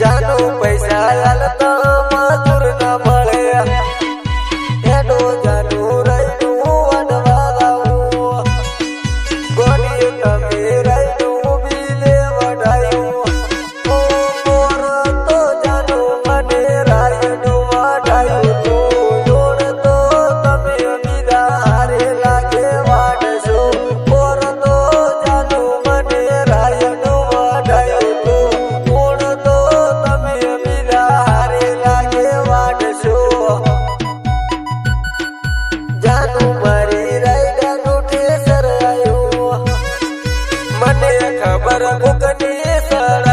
જાનું પૈસા હાલતો મને ખબર કોકની સળ